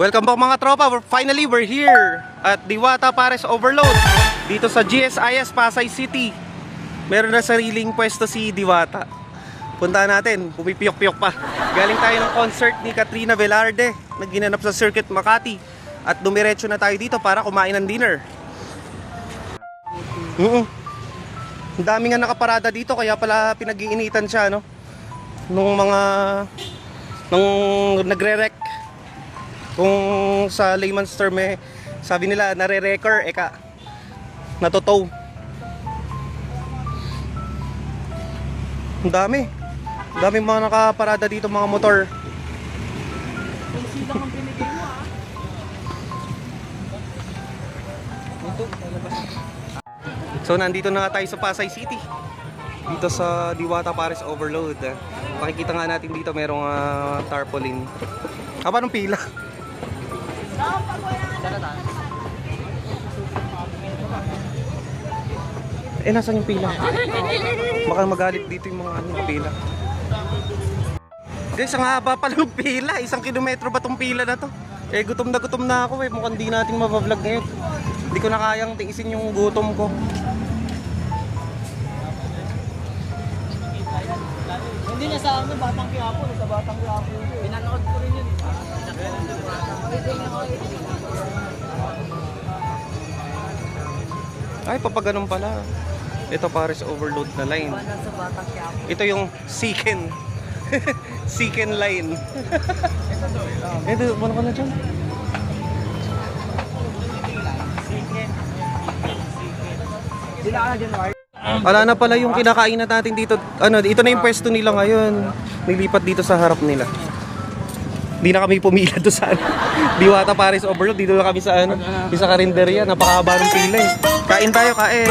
Welcome back mga tropa. Finally, we're here at Diwata Pares Overload dito sa GSIS Pasay City. Meron na sariling pwesto si Diwata. Puntahan natin, pumipiyok-piyok pa. Galing tayo ng concert ni Katrina Velarde na ginanap sa Circuit Makati. At dumiretso na tayo dito para kumain ng dinner. Mm Ang dami nga nakaparada dito kaya pala pinag-iinitan siya no. Nung mga nung nagre-rec kung sa layman's term eh, sabi nila nare-record eka natotow. Ang dami. Ang dami mga nakaparada dito mga motor. So nandito na nga tayo sa Pasay City. Dito sa Diwata Paris Overload. Makikita nga natin dito merong ah, tarpaulin. Aba ng pila. Eh, nasan yung pila? Baka magalit dito yung mga ano, pila. Guys, ang haba pala ng pila. Isang kilometro ba tong pila na to? Eh, gutom na gutom na ako eh. Mukhang di natin mabablog ngayon. Hindi ko na kayang tiisin yung gutom ko. Hindi na sa amin, Batang Quiapo. Sa Batang Quiapo. Pinanood ko rin yun. Ay, papaganon pala. Ito pares overload na line. Ito yung Siken. Siken line. Ito, ano ka na dyan? Wala na pala yung kinakain na natin dito. Ano, ito na yung pwesto nila ngayon. Nilipat dito sa harap nila. Hindi na kami pumila doon sa ano. Diwata Paris Overload. Dito na kami sa ano. Sa karinderya. Napakahaba ng pila eh. Kain tayo, kain.